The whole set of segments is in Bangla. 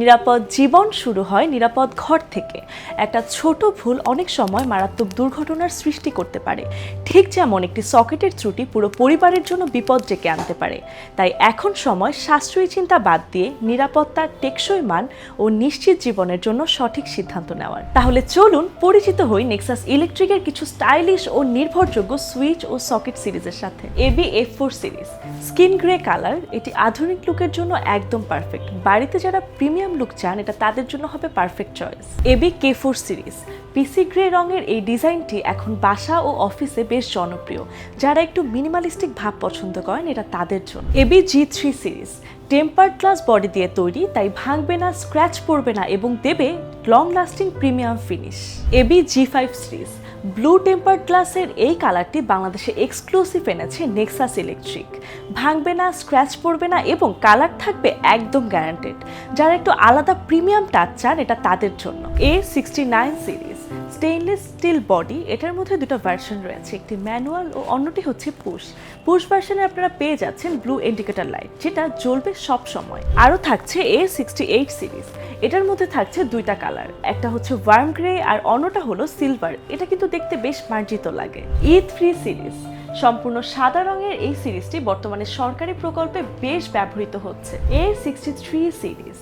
নিরাপদ জীবন শুরু হয় নিরাপদ ঘর থেকে। একটা ছোট ভুল অনেক সময় মারাত্মক দুর্ঘটনার সৃষ্টি করতে পারে। ঠিক যেমন একটি সকেটের ত্রুটি পুরো পরিবারের জন্য বিপদ ডেকে আনতে পারে। তাই এখন সময় সাশ্রয়ী চিন্তা বাদ দিয়ে নিরাপত্তার টেকসই মান ও নিশ্চিত জীবনের জন্য সঠিক সিদ্ধান্ত নেওয়ার। তাহলে চলুন পরিচিত হই নেক্সাস ইলেকট্রিকের কিছু স্টাইলিশ ও নির্ভরযোগ্য সুইচ ও সকেট সিরিজের সাথে। AB F four series skin grey colour এটি আধুনিক লুকের জন্য একদম পারফেক্ট বাড়িতে যারা প্রিমিয়াম লুক চান, এটা তাদের জন্য হবে perfect choice AB K four series PC grey রঙের এই ডিজাইনটি এখন বাসা ও অফিসে বেশ জনপ্রিয়। যারা একটু মিনিমালিস্টিক ভাব পছন্দ করেন, এটা তাদের জন্য। AB G three series tempered glass body দিয়ে তৈরি, তাই ভাঙবে না স্ক্র্যাচ পড়বে না এবং দেবে long lasting premium finish AB G five series blue tempered গ্লাসের এই কালারটি বাংলাদেশে এক্সক্লুসিভ এনেছে নেক্সাস ইলেকট্রিক ভাঙবে না স্ক্র্যাচ পড়বে না এবং কালার থাকবে একদম গ্যারান্টেড যারা একটু আলাদা প্রিমিয়াম টাচ চান, এটা তাদের জন্য। A sixty nine series stainless steel body এটার মধ্যে দুটো ভার্সন রয়েছে, একটি ম্যানুয়াল ও অন্যটি হচ্ছে পুশ পুশ ভার্সনে আপনারা পেয়ে যাচ্ছেন ব্লু ইন্ডিকেটর লাইট যেটা জ্বলবে সব সময়। আরও থাকছে এ সিক্সটি এইট সিরিজ এটার মধ্যে থাকছে দুইটা কালার একটা হচ্ছে ওয়ার্ম গ্রে আর অন্যটা হলো সিলভার এটা কিন্তু দেখতে বেশ মার্জিত লাগে। ই থ্রি সিরিজ সম্পূর্ণ সাদা রঙের এই সিরিজটি বর্তমানে সরকারি প্রকল্পে বেশ ব্যবহৃত হচ্ছে। A sixty three series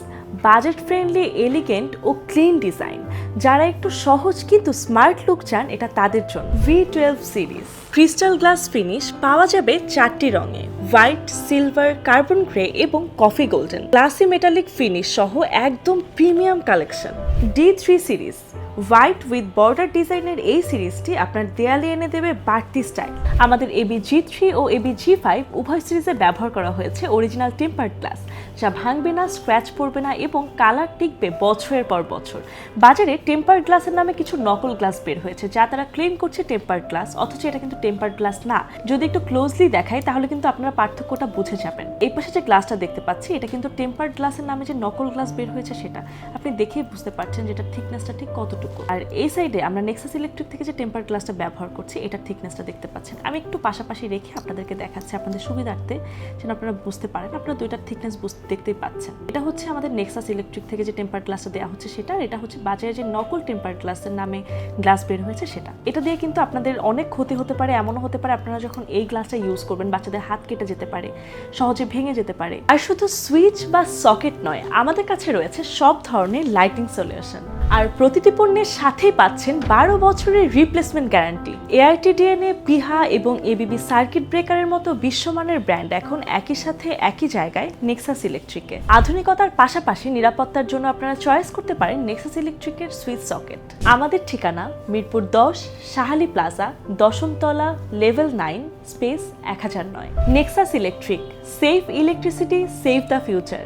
budget friendly elegant O clean design যারা একটু সহজ কিন্তু স্মার্ট লুক চান, এটা তাদের জন্য। V twelve series crystal glass finish পাওয়া যাবে চারটি রঙে। হোয়াইট সিলভার কার্বন গ্রে এবং coffee golden glassy metallic finish সহ একদম premium collection D three series white with border ডিজাইনের এই সিরিজটি আপনার দেয়ালে এনে দেবে বাড়তি স্টাইল আমাদের এবি জি থ্রি ও এবি জি ফাইভ উভয় সিরিজে ব্যবহার করা হয়েছে অরিজিনাল টেম্পার্ড গ্লাস যা ভাঙবে না স্ক্র্যাচ পড়বে না এবং কালার টিকবে বছরের পর বছর। বাজারে টেম্পার্ড গ্লাসের নামে কিছু নকল গ্লাস বের হয়েছে, যা তারা ক্লেম করছে টেম্পার্ড গ্লাস অথচ এটা কিন্তু টেম্পার্ড গ্লাস না। যদি একটু ক্লোজলি দেখাই, তাহলে কিন্তু আপনারা পার্থক্যটা বুঝে যাবেন। এই পাশে যে গ্লাসটা দেখতে পাচ্ছি, এটা কিন্তু টেম্পার্ড গ্লাসের নামে যে নকল গ্লাস বের হয়েছে সেটা। আপনি দেখেই বুঝতে পারছেন যে এটার থিকনেসটা ঠিক কতটুকু। আর এই সাইডে আমরা নেক্সাস ইলেকট্রিক থেকে যে টেম্পার গ্লাসটা ব্যবহার করছি, এটার থিকনেসটা দেখতে পাচ্ছেন। আমি একটু পাশাপাশি রেখে আপনাদেরকে দেখাচ্ছি আপনাদের সুবিধার্থে, যেন আপনারা বুঝতে পারেন। আপনারা দুইটার থিকনেস বুঝতে দেখতেই পাচ্ছেন। এটা হচ্ছে আমাদের নেক্সাস ইলেকট্রিক থেকে যে টেম্পার গ্লাসটা দেওয়া হচ্ছে সেটা এটা হচ্ছে বাজারে যে নকল টেম্পার গ্লাসের নামে গ্লাস বের হয়েছে সেটা। এটা দিয়ে কিন্তু আপনাদের অনেক ক্ষতি হতে পারে, এমনও হতে পারে আপনারা যখন এই গ্লাসটা ইউজ করবেন, বাচ্চাদের হাত কেটে যেতে পারে, সহজে ভেঙে যেতে পারে। আর শুধু সুইচ বা সকেট নয়, আমাদের কাছে রয়েছে সব ধরনের লাইটিং সলিউশন আর প্রতিটি পণ্যের সাথেই পাচ্ছেন বারো বছরের রিপ্লেসমেন্ট গ্যারান্টি এআইটিডিএনএ পিহা এবং এবিবি সার্কিট ব্রেকারের মতো বিশ্বমানের ব্র্যান্ড এখন একই সাথে একই জায়গায় নেক্সাস ইলেকট্রিকে আধুনিকতার পাশাপাশি নিরাপত্তার জন্য আপনারা চয়েস করতে পারেন নেক্সাস ইলেকট্রিকের সুইচ সকেট আমাদের ঠিকানা মিরপুর দশ সাহালি প্লাজা দশমতলা লেভেল নাইন স্পেস এক হাজার নয়। Nexus electric safe electricity save the future